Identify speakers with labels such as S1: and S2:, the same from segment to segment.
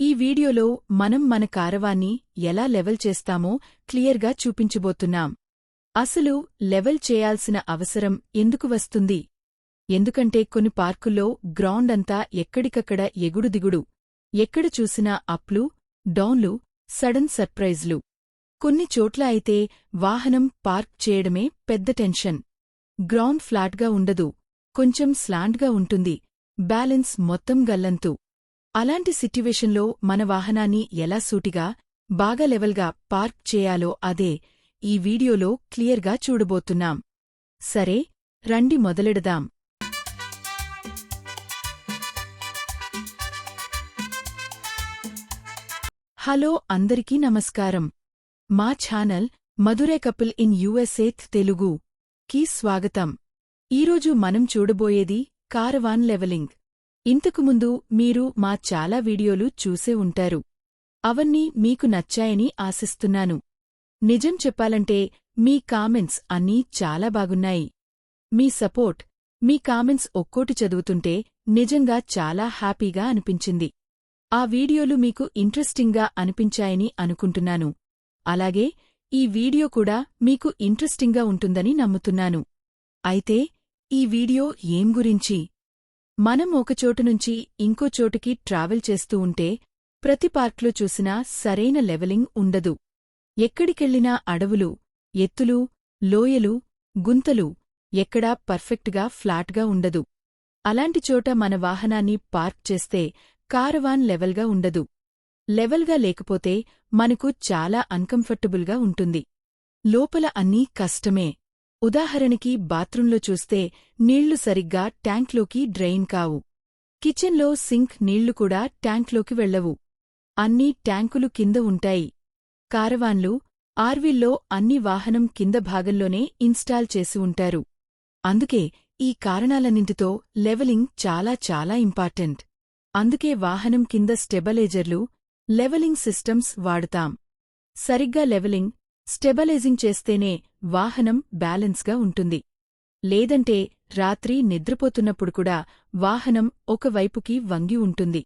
S1: ఈ వీడియోలో మనం మన కారవాన్ని ఎలా లెవెల్ చేస్తామో క్లియర్గా చూపించబోతున్నాం. అసలు లెవెల్ చేయాల్సిన అవసరం ఎందుకు వస్తుంది? ఎందుకంటే కొన్ని పార్కుల్లో గ్రౌండ్ అంతా ఎక్కడికక్కడ ఎగుడు దిగుడు ఎక్కడ చూసినా అప్లు డౌన్లు సడన్ సర్ప్రైజ్లు. కొన్ని చోట్ల అయితే వాహనం పార్క్ చేయడమే పెద్ద టెన్షన్. గ్రౌండ్ ఫ్లాట్గా ఉండదు కొంచెం స్లాంట్గా ఉంటుంది బ్యాలెన్స్ మొత్తం గల్లంతు. అలాంటి సిట్యువేషన్లో మన వాహనాన్ని ఎలా సూటిగా బాగా లెవెల్గా పార్క్ చేయాలో అదే ఈ వీడియోలో క్లియర్గా చూడబోతున్నాం. సరే రండి మొదలెడదాం. హలో అందరికీ నమస్కారం. మా channel Madhure couple in యుఎస్ఏత్ Telugu కి స్వాగతం. ఈరోజు మనం చూడబోయేది కారవాన్ లెవెలింగ్. ఇంతకుముందు మీరు మా చాలా వీడియోలు చూసే ఉంటారు. అవన్నీ మీకు నచ్చాయని ఆశిస్తున్నాను. నిజం చెప్పాలంటే మీ కామెంట్స్ అన్నీ చాలా బాగున్నాయి. మీ సపోర్ట్ మీ కామెంట్స్ ఒక్కోటి చదువుతుంటే నిజంగా చాలా హ్యాపీగా అనిపించింది. ఆ వీడియోలు మీకు ఇంట్రెస్టింగ్గా అనిపించాయని అనుకుంటున్నాను. అలాగే ఈ వీడియో కూడా మీకు ఇంట్రెస్టింగ్గా ఉంటుందని నమ్ముతున్నాను. అయితే ఈ వీడియో ఏం గురించి? మనం ఒకచోటు నుంచి ఇంకో చోటుకి ట్రావెల్ చేస్తూ ఉంటే ప్రతి పార్క్లో చూసినా సరైన లెవెలింగ్ ఉండదు. ఎక్కడికెళ్ళినా అడవులు ఎత్తులు లోయలు గుంతలు ఎక్కడా పర్ఫెక్ట్గా ఫ్లాట్గా ఉండదు. అలాంటి చోట మన వాహనాన్ని పార్క్ చేస్తే కారవాన్ లెవెల్గా ఉండదు. లెవెల్గా లేకపోతే మనకు చాలా అన్కంఫర్టబుల్గా ఉంటుంది. లోపల అన్నీ కష్టమే. ఉదాహరణకి బాత్రూంలో చూస్తే నీళ్ళు సరిగ్గా ట్యాంక్లోకి డ్రైన్ కావు. కిచెన్లో సింక్ నీళ్ళు కూడా ట్యాంక్లోకి వెళ్ళవు అన్నీ ట్యాంకులు కింద ఉంటాయి. కారవాన్లు ఆర్వీల్లో అన్ని వాహనం కింద భాగంలోనే ఇన్స్టాల్ చేసి ఉంటారు. అందుకే ఈ కారణాలన్నింటితో లెవెలింగ్ చాలా చాలా ఇంపార్టెంట్. అందుకే వాహనం కింద స్టెబలైజర్లు లెవెలింగ్ సిస్టమ్స్ వాడుతాం. సరిగ్గా లెవెలింగ్ స్టెబలైజింగ్ చేస్తేనే వాహనం బ్యాలెన్స్గా ఉంటుంది. లేదంటే రాత్రి నిద్రపోతున్నప్పుడు కూడా వాహనం ఒకవైపుకి వంగి ఉంటుంది.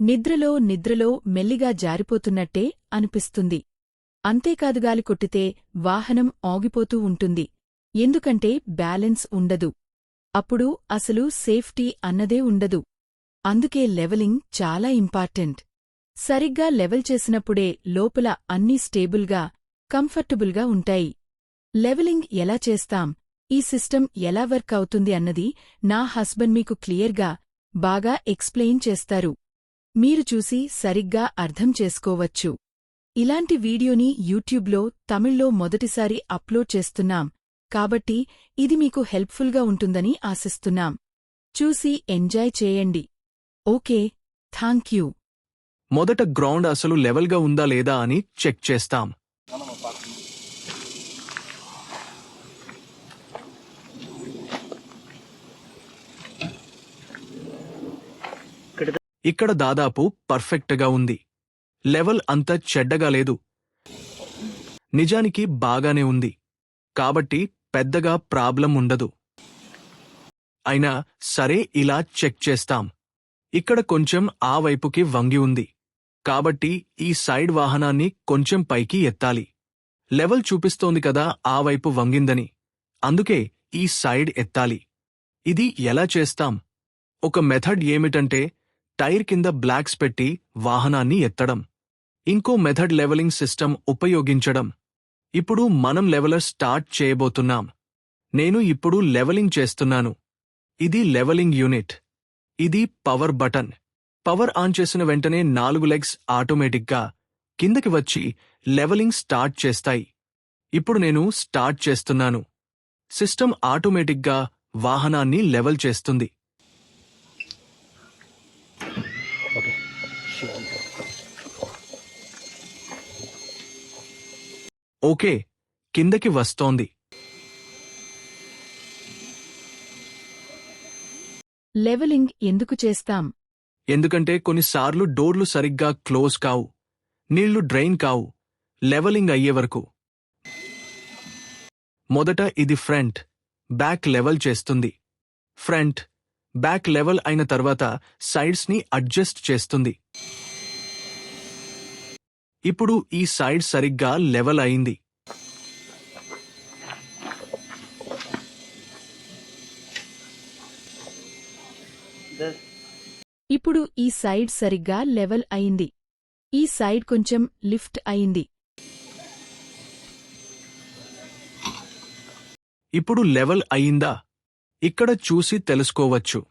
S1: నిద్రలో నిద్రలో మెల్లిగా జారిపోతున్నట్టే అనిపిస్తుంది. అంతేకాదు గాలి కొట్టితే వాహనం ఆగిపోతూ ఉంటుంది. ఎందుకంటే బ్యాలెన్స్ ఉండదు. అప్పుడు అసలు సేఫ్టీ అన్నదే ఉండదు. అందుకే లెవెలింగ్ చాలా ఇంపార్టెంట్. సరిగ్గా లెవెల్ చేసినప్పుడే లోపల అన్నీ స్టేబుల్గా కంఫర్టబుల్గా ఉంటాయి. లెవెలింగ్ ఎలా చేస్తాం? ఈ సిస్టమ్ ఎలా వర్క్ అవుతుంది అన్నది నా హస్బెండ్ మీకు క్లియర్గా బాగా ఎక్స్ప్లెయిన్ చేస్తారు. మీరు చూసి సరిగ్గా అర్థం చేసుకోవచ్చు. ఇలాంటి వీడియోని యూట్యూబ్లో తమిళ్ళో మొదటిసారి అప్లోడ్ చేస్తున్నాం. కాబట్టి ఇది మీకు హెల్ప్ఫుల్గా ఉంటుందని ఆశిస్తున్నాం. చూసి ఎంజాయ్ చేయండి. Okay thank you.
S2: మొదట గ్రౌండ్ అసలు లెవెల్గా ఉందా లేదా అని చెక్ చేస్తాం. ఇక్కడ దాదాపు పర్ఫెక్ట్గా ఉంది. లెవెల్ అంత చెడ్డగా లేదు. నిజానికి బాగానే ఉంది. కాబట్టి పెద్దగా ప్రాబ్లం ఉండదు. అయినా సరే ఇలా చెక్ చేస్తాం. ఇక్కడ కొంచెం ఆ వైపుకి వంగి ఉంది. కాబట్టి ఈ సైడ్ వాహనాన్ని కొంచెం పైకి ఎత్తాలి. లెవెల్ చూపిస్తోంది కదా ఆ వైపు వంగిందని. అందుకే ఈ సైడ్ ఎత్తాలి. ఇది ఎలా చేస్తాం? ఒక మెథడ్ ఏమిటంటే టైర్ కింద బ్లాక్స్ పెట్టి వాహనాన్ని ఎత్తడం. ఇంకో మెథడ్ లెవెలింగ్ సిస్టమ్ ఉపయోగించడం. ఇప్పుడు మనం లెవెలర్ స్టార్ట్ చేయబోతున్నాం. నేను ఇప్పుడు లెవెలింగ్ చేస్తున్నాను. ఇది లెవెలింగ్ యూనిట్. ఇది పవర్ బటన్. పవర్ ఆన్ చేసిన వెంటనే నాలుగు లెగ్స్ ఆటోమేటిక్గా కిందకి వచ్చి లెవెలింగ్ స్టార్ట్ చేస్తాయి. ఇప్పుడు నేను స్టార్ట్ చేస్తున్నాను. సిస్టమ్ ఆటోమేటిక్గా వాహనాన్ని లెవెల్ చేస్తుంది. ఓకే. కిందకి వస్తోంది.
S1: లెవెలింగ్ ఎందుకు చేస్తాం?
S2: ఎందుకంటే కొన్నిసార్లు డోర్లు సరిగ్గా క్లోజ్ కావు నీళ్ళు డ్రైన్ కావు లెవెలింగ్ అయ్యే వరకు. మొదట ఇది ఫ్రంట్ బ్యాక్ లెవెల్ చేస్తుంది. ఫ్రంట్ బ్యాక్ లెవెల్ అయిన తర్వాత సైడ్స్ని అడ్జస్ట్ చేస్తుంది. ఇప్పుడు ఈ సైడ్ సరిగ్గా లెవెల్ అయింది.
S1: ఇప్పుడు ఈ సైడ్ సరిగ్గా లెవెల్ అయింది. ఈ సైడ్ కొంచెం లిఫ్ట్ అయింది.
S2: ఇప్పుడు లెవెల్ అయిందా? ఇక్కడ చూసి తెలుసుకోవచ్చు.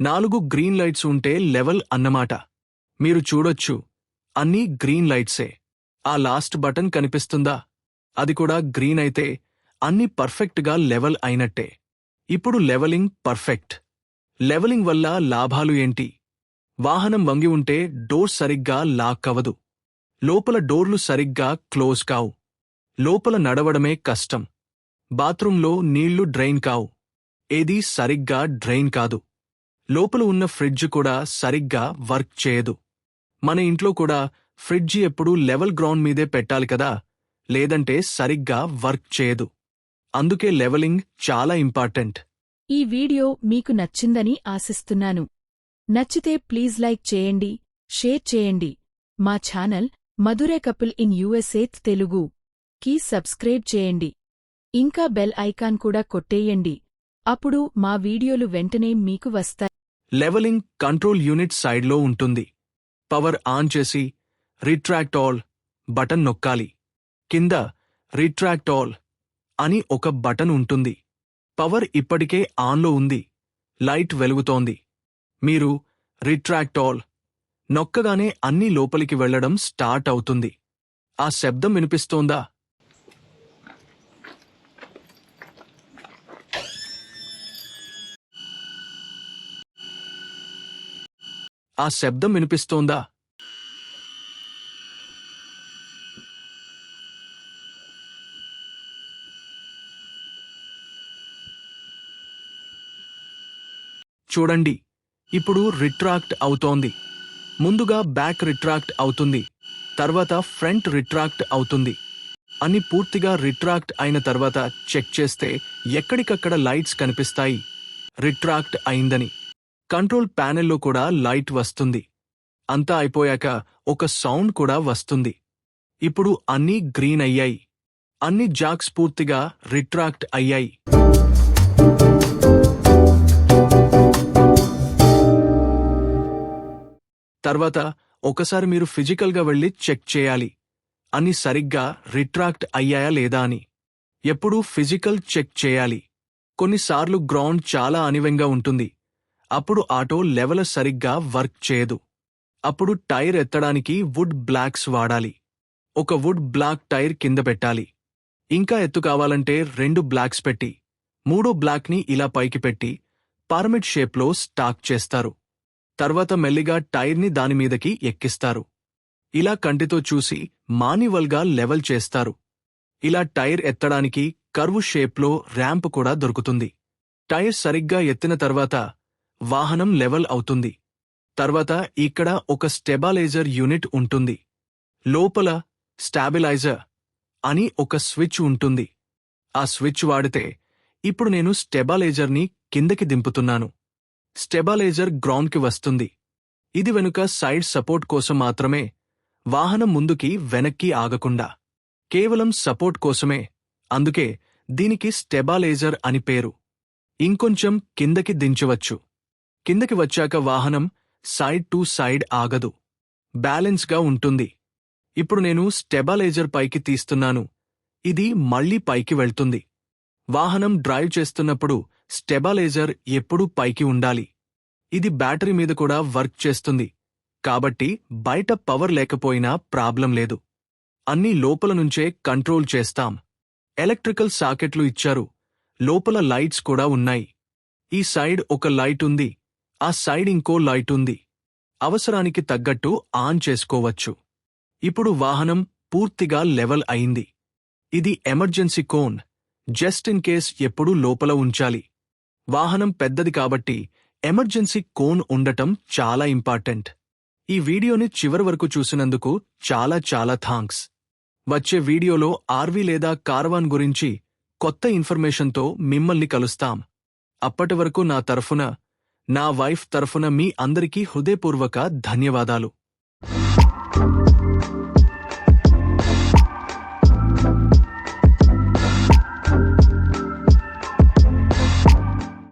S2: నాలుగు గ్రీన్ లైట్స్ ఉంటే లెవెల్ అన్నమాట. మీరు చూడొచ్చు. అన్నీ గ్రీన్ లైట్సే. ఆ లాస్ట్ బటన్ కనిపిస్తుందా? అది కూడా గ్రీన్ అయితే అన్ని పర్ఫెక్ట్గా లెవెల్ అయినట్టే. ఇప్పుడు లెవెలింగ్ పర్ఫెక్ట్. లెవెలింగ్ వల్ల లాభాలు ఏంటి? వాహనం వంగి ఉంటే డోర్ సరిగ్గా లాక్ అవ్వదు లోపల డోర్లు సరిగ్గా క్లోజ్ కావు. లోపల నడవడమే కష్టం. బాత్రూంలో నీళ్ళు డ్రైన్ కావు. ఏదీ సరిగ్గా డ్రైన్ కాదు. లోపల ఉన్న ఫ్రిడ్జ్ కూడా సరిగ్గా వర్క్ చేయదు. మన ఇంట్లో కూడా ఫ్రిడ్జ్ ఎప్పుడూ లెవెల్ గ్రౌండ్ మీదే పెట్టాలి కదా? లేదంటే సరిగ్గా వర్క్ చేయదు. అందుకే లెవెలింగ్ చాలా ఇంపార్టెంట్.
S1: ఈ వీడియో మీకు నచ్చిందని ఆశిస్తున్నాను. నచ్చితే ప్లీజ్ లైక్ చేయండి షేర్ చేయండి. మా channel Madhure couple in USA Telugu. కి సబ్స్క్రైబ్ చేయండి. ఇంకా బెల్ ఐకాన్ కూడా కొట్టేయండి. అప్పుడు మా వీడియోలు వెంటనే మీకు వస్తాయి.
S2: లెవెలింగ్ కంట్రోల్ యూనిట్ సైడ్లో ఉంటుంది. పవర్ ఆన్ చేసి రిట్రాక్ట్ ఆల్ బటన్ నొక్కాలి. కింద రిట్రాక్ట్ ఆల్ అని ఒక బటన్ ఉంటుంది. పవర్ ఇప్పటికే ఆన్లో ఉంది. లైట్ వెలుగుతోంది. మీరు రిట్రాక్ట్ ఆల్ నొక్కగానే అన్నీ లోపలికి వెళ్ళడం స్టార్ట్ అవుతుంది. ఆ శబ్దం వినిపిస్తోందా? ఆ శబ్దం వినిపిస్తోందా? చూడండి ఇప్పుడు రిట్రాక్ట్ అవుతోంది. ముందుగా బ్యాక్ రిట్రాక్ట్ అవుతుంది. తర్వాత ఫ్రంట్ రిట్రాక్ట్ అవుతుంది. అని పూర్తిగా రిట్రాక్ట్ అయిన తర్వాత చెక్ చేస్తే ఎక్కడికక్కడ లైట్స్ కనిపిస్తాయి. రిట్రాక్ట్ అయిందని. కంట్రోల్ ప్యానెల్లో కూడా లైట్ వస్తుంది. అంతా అయిపోయాక ఒక సౌండ్ కూడా వస్తుంది. ఇప్పుడు అన్నీ గ్రీన్ అయ్యాయి. అన్ని జాక్స్ పూర్తిగా రిట్రాక్ట్ అయ్యాయి. తర్వాత ఒకసారి మీరు ఫిజికల్గా వెళ్ళి చెక్ చేయాలి. అన్ని సరిగ్గా రిట్రాక్ట్ అయ్యాయా లేదా అని. ఎప్పుడూ ఫిజికల్ చెక్ చేయాలి. కొన్నిసార్లు గ్రౌండ్ చాలా అనివంగా ఉంటుంది. అప్పుడు ఆటో లెవెల సరిగ్గా వర్క్ చేయదు. అప్పుడు టైర్ ఎత్తడానికి వుడ్ బ్లాక్స్ వాడాలి. ఒక వుడ్ బ్లాక్ టైర్ కింద పెట్టాలి. ఇంకా ఎత్తు కావాలంటే రెండు బ్లాక్స్ పెట్టి మూడో బ్లాక్ని ఇలా పైకి పెట్టి పార్మిట్ షేప్లో స్టాక్ చేస్తారు. తర్వాత మెల్లిగా టైర్ని దానిమీదకి ఎక్కిస్తారు. ఇలా కంటితో చూసి మాన్యువల్గా లెవెల్ చేస్తారు. ఇలా టైర్ ఎత్తడానికి కర్వ్ షేప్లో ర్యాంప్ కూడా దొరుకుతుంది. టైర్ సరిగ్గా ఎత్తిన తర్వాత వాహనం లెవెల్ అవుతుంది. తర్వాత ఇక్కడ ఒక స్టెబాలైజర్ యూనిట్ ఉంటుంది. లోపల స్టాబిలైజర్ అని ఒక స్విచ్ ఉంటుంది. ఆ స్విచ్ వాడితే ఇప్పుడు నేను స్టెబాలైజర్ని కిందకి దింపుతున్నాను. స్టెబాలైజర్ గ్రౌండ్కి వస్తుంది. ఇది వెనుక సైడ్ సపోర్ట్ కోసం మాత్రమే వాహనం ముందుకి వెనక్కి ఆగకుండా. కేవలం సపోర్ట్ కోసమే అందుకే దీనికి స్టెబాలైజర్ అని పేరు. ఇంకొంచెం కిందకి దించవచ్చు. కిందకి వచ్చాక వాహనం సైడ్ టు సైడ్ ఆగదు. బ్యాలెన్స్గా ఉంటుంది. ఇప్పుడు నేను స్టెబలైజర్ పైకి తీస్తున్నాను. ఇది మళ్ళీ పైకి వెళ్తుంది. వాహనం డ్రైవ్ చేస్తున్నప్పుడు స్టెబలైజర్ ఎప్పుడూ పైకి ఉండాలి. ఇది బ్యాటరీ మీద కూడా వర్క్ చేస్తుంది. కాబట్టి బయట పవర్ లేకపోయినా ప్రాబ్లం లేదు. అన్నీ లోపల నుంచే కంట్రోల్ చేస్తాం. ఎలక్ట్రికల్ సాకెట్లు ఇచ్చారు. లోపల లైట్స్ కూడా ఉన్నాయి. ఈ సైడ్ ఒక లైట్ ఉంది. ఆ సైడ్ ఇంకో లైట్ ఉంది. అవసరానికి తగ్గట్టు ఆన్ చేసుకోవచ్చు. ఇప్పుడు వాహనం పూర్తిగా లెవెల్ అయింది. ఇది emergency cone. Just in case ఎప్పుడూ లోపల ఉంచాలి. వాహనం పెద్దది కాబట్టి ఎమర్జెన్సీ కోన్ ఉండటం చాలా ఇంపార్టెంట్. ఈ వీడియోని చివరి వరకు చూసినందుకు చాలా చాలా థాంక్స్. వచ్చే వీడియోలో ఆర్వీ లేదా కార్వాన్ గురించి కొత్త ఇన్ఫర్మేషన్తో మిమ్మల్ని కలుస్తాం. అప్పటి వరకు నా తరఫున నా వైఫ్ తరఫున మీ అందరికీ హృదయపూర్వక ధన్యవాదాలు.